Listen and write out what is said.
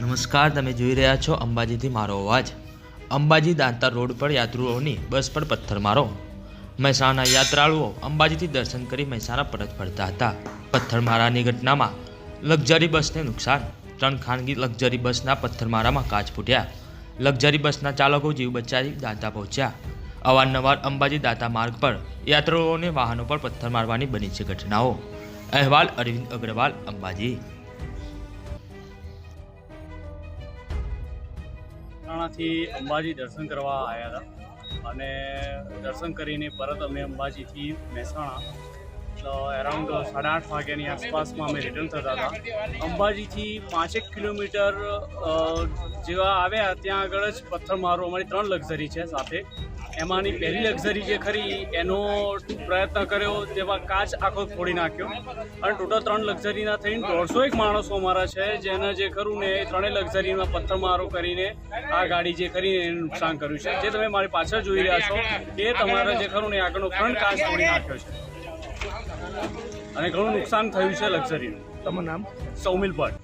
નમસ્કાર, તમે જોઈ રહ્યા છો અંબાજીથી મારો અવાજ. અંબાજી દાંતા રોડ પર યાત્રુઓની બસ પર પથ્થરમારો મહેસાણા યાત્રાળુઓ અંબાજીથી દર્શન કરી મહેસાણા પરત ફરતા હતા. પથ્થરમારાની ઘટનામાં લક્ઝરી બસને નુકસાન. ત્રણ ખાનગી લક્ઝરી બસના પથ્થરમારામાં કાચ ફૂટ્યા. લક્ઝરી બસના ચાલકો જીવ બચાવી દાંતા પહોંચ્યા. અવારનવાર અંબાજી દાંતા માર્ગ પર યાત્રાળુઓને વાહનો પર પથ્થર મારવાની બની છે ઘટનાઓ. અહેવાલ અરવિંદ અગ્રવાલ, અંબાજી. મહેસાણાથી અંબાજી દર્શન કરવા આવ્યા હતા. અને દર્શન કરીને પરત અમે અંબાજીથી મહેસાણા તો એરાઉન્ડ સાડા આઠ વાગ્યાની આસપાસમાં અમે રિટર્ન થતા હતા. અંબાજીથી પાંચેક કિલોમીટર જેવા આવ્યા ત્યાં આગળ જ પથ્થરમારો અમારી ત્રણ લક્ઝરી છે સાથે. એમાંની પહેલી લક્ઝરી જે ખરી, એનો પ્રયત્ન કર્યો તેમાં કાચ આખો ફોડી નાખ્યો. અને ટોટલ ત્રણ લક્ઝરીના થઈને દોઢસો એક માણસો અમારા છે, જેને જે ખરું ને એ ત્રણેય લક્ઝરીમાં પથ્થરમારો કરીને આ ગાડી જે કરીને એને નુકસાન કર્યું છે. જે તમે મારી પાછળ જોઈ રહ્યા છો, એ તમારા જે ખરું ને આગળનો ફ્રન્ટ કાચ ફોડી નાખ્યો છે. અને ઘણું નુકસાન થયું છે લક્ઝરીનું. તમારું નામ? સૌમિલ ભટ્ટ.